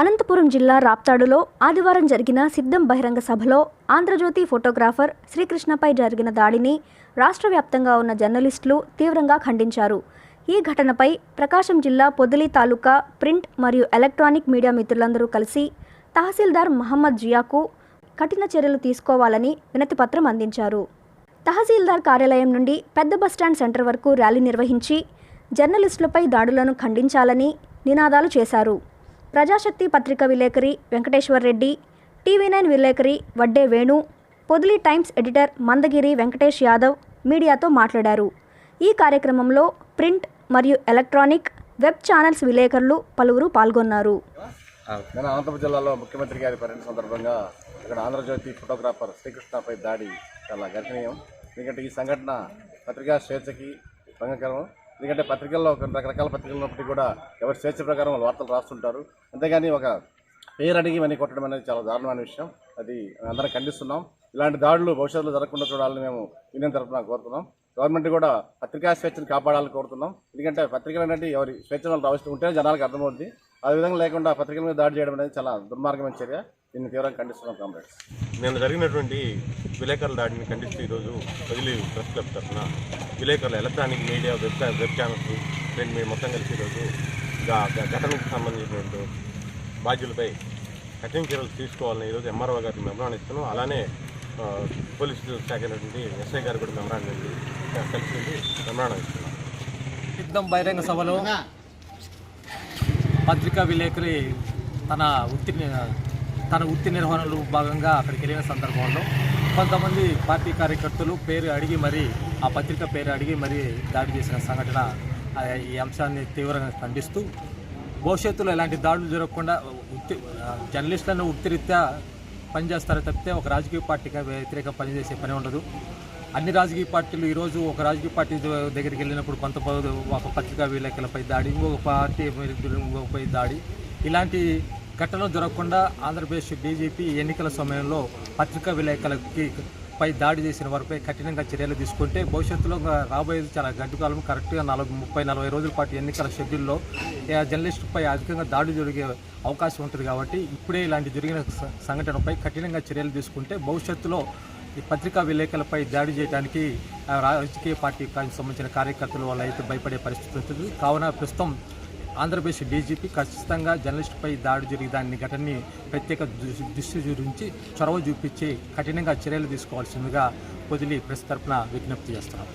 అనంతపురం జిల్లా రాప్తాడులో ఆదివారం జరిగిన సిద్ధం బహిరంగ సభలో ఆంధ్రజ్యోతి ఫోటోగ్రాఫర్ శ్రీకృష్ణపై జరిగిన దాడిని రాష్ట్ర వ్యాప్తంగా ఉన్న జర్నలిస్టులు తీవ్రంగా ఖండించారు. ఈ ఘటనపై ప్రకాశం జిల్లా పొదిలి తాలూకా ప్రింట్ మరియు ఎలక్ట్రానిక్ మీడియా మిత్రులందరూ కలిసి తహసీల్దార్ మహమ్మద్ జియాకు కఠిన చర్యలు తీసుకోవాలని వినతిపత్రం అందించారు. తహసీల్దార్ కార్యాలయం నుండి పెద్ద బస్టాండ్ సెంటర్ వరకు ర్యాలీ నిర్వహించి జర్నలిస్టులపై దాడులను ఖండించాలని నినాదాలు చేశారు. ప్రజాశక్తి పత్రిక విలేకరి వెంకటేశ్వర్ రెడ్డి టీవీ నైన్ విలేకరి వడ్డే వేణు పొదిలి టైమ్స్ ఎడిటర్ మందగిరి వెంకటేష్ యాదవ్ మీడియాతో మాట్లాడారు. ఈ కార్యక్రమంలో ప్రింట్ మరియు ఎలక్ట్రానిక్ వెబ్ ఛానల్స్ విలేకరులు పలువురు పాల్గొన్నారు. నేను అనంతపురం జిల్లాలో ముఖ్యమంత్రి గారి పర్యటన సందర్భంగా ఇక్కడ ఆంధ్రజ్యోతి ఫోటోగ్రాఫర్ శ్రీకృష్ణపై దాడి చాలా గర్హనీయం. ఎందుకంటే ఈ సంఘటన పత్రికా స్వేచ్ఛకి భంగకరం. ఎందుకంటే పత్రికల్లో రకరకాల పత్రికలు ఉన్నప్పటికీ కూడా ఎవరి స్వేచ్ఛ ప్రకారం వాళ్ళు వార్తలు రాస్తుంటారు. అంతేగాని ఒక పేరు అడిగి మనీ కొట్టడం అనేది చాలా దారుణమైన విషయం. అది అందరం ఖండిస్తున్నాం. ఇలాంటి దాడులు భవిష్యత్తులో జరగకుండా చూడాలని మేము యూనియన్ తరఫున కోరుతున్నాం. గవర్నమెంట్ కూడా పత్రికా స్వేచ్ఛను కాపాడాలని కోరుతున్నాం. ఎందుకంటే పత్రికలు అనేది ఎవరి స్వేచ్ఛ వాళ్ళు రావచ్చు ఉంటేనే జనాలకు అర్థమవుద్ది. ఆ విధంగా లేకుండా పత్రికల మీద దాడి చేయడం అనేది చాలా దుర్మార్గమైన చర్య. దీన్ని తీవ్రంగా ఖండిస్తున్నాం కామ్రేడ్స్. నిన్న జరిగినటువంటి విలేకరుల దాడిని ఖండిస్తూ ఈరోజు వదిలి ప్రెస్ క్లబ్ తరఫున విలేకరుల electronic media web web channels రెండు మీరు మొత్తం కలిసి ఈరోజు ఘటనకు సంబంధించినటువంటి బాధ్యులపై కఠిన చర్యలు తీసుకోవాలని ఈరోజు ఎంఆర్ఓ గారికి మెమరాన్ ఇస్తున్నాం. అలానే పోలీసు శాఖ అయినటువంటి ఎస్ఐ గారు కూడా మెమరాన్ కలిసి మెమరాన్ ఇస్తున్నాం. సిద్ధం బహిరంగ సభలో పత్రికా విలేకరి తన వృత్తి తన వృత్తి నిర్వహణలో భాగంగా అక్కడికి వెళ్ళిన సందర్భంలో కొంతమంది పార్టీ కార్యకర్తలు పేరు అడిగి మరి ఆ పత్రిక పేరు అడిగి మరి దాడి చేసిన సంఘటన ఈ అంశాన్ని తీవ్రంగా ఖండిస్తూ భవిష్యత్తులో ఇలాంటి దాడులు జరగకుండా వృత్తి జర్నలిస్టులను వృత్తిరీత్యా పనిచేస్తారు తప్పితే ఒక రాజకీయ పార్టీగా వ్యతిరేక పనిచేసే పని ఉండదు. అన్ని రాజకీయ పార్టీలు ఈరోజు ఒక రాజకీయ పార్టీ దగ్గరికి వెళ్ళినప్పుడు కొంత ఒక పత్రికా విలేకరులపై దాడి ఇంకొక పార్టీ ఇంకొకపై దాడి. ఇలాంటి ఘటనలు జరగకుండా ఆంధ్రప్రదేశ్ డీజీపీ ఎన్నికల సమయంలో పత్రికా విలేకరులకి పై దాడి చేసిన వారిపై కఠినంగా చర్యలు తీసుకుంటే భవిష్యత్తులో రాబోయేది చాలా గడ్డు కాలం కరెక్ట్గా నలభై ముప్పై నలభై రోజుల పాటు ఎన్నికల షెడ్యూల్లో జర్నలిస్టుపై అధికంగా దాడి జరిగే అవకాశం ఉంటుంది కాబట్టి ఇప్పుడే ఇలాంటి జరిగిన సంఘటనపై కఠినంగా చర్యలు తీసుకుంటే భవిష్యత్తులో ఈ పత్రికా విలేకరులపై దాడి చేయడానికి రాజకీయ పార్టీకి సంబంధించిన కార్యకర్తలు వాళ్ళు అయితే భయపడే పరిస్థితి ఉంటుంది. కావున ప్రస్తుతం ఆంధ్రప్రదేశ్ డీజీపీ ఖచ్చితంగా జర్నలిస్టుపై దాడి జరిగి దాని ఘటనని ప్రత్యేక దృష్టి దృష్టి చూపించి చొరవ చూపించి కఠినంగా చర్యలు తీసుకోవాల్సిందిగా పొదిలి ప్రెస్ తరఫున విజ్ఞప్తి చేస్తున్నాం.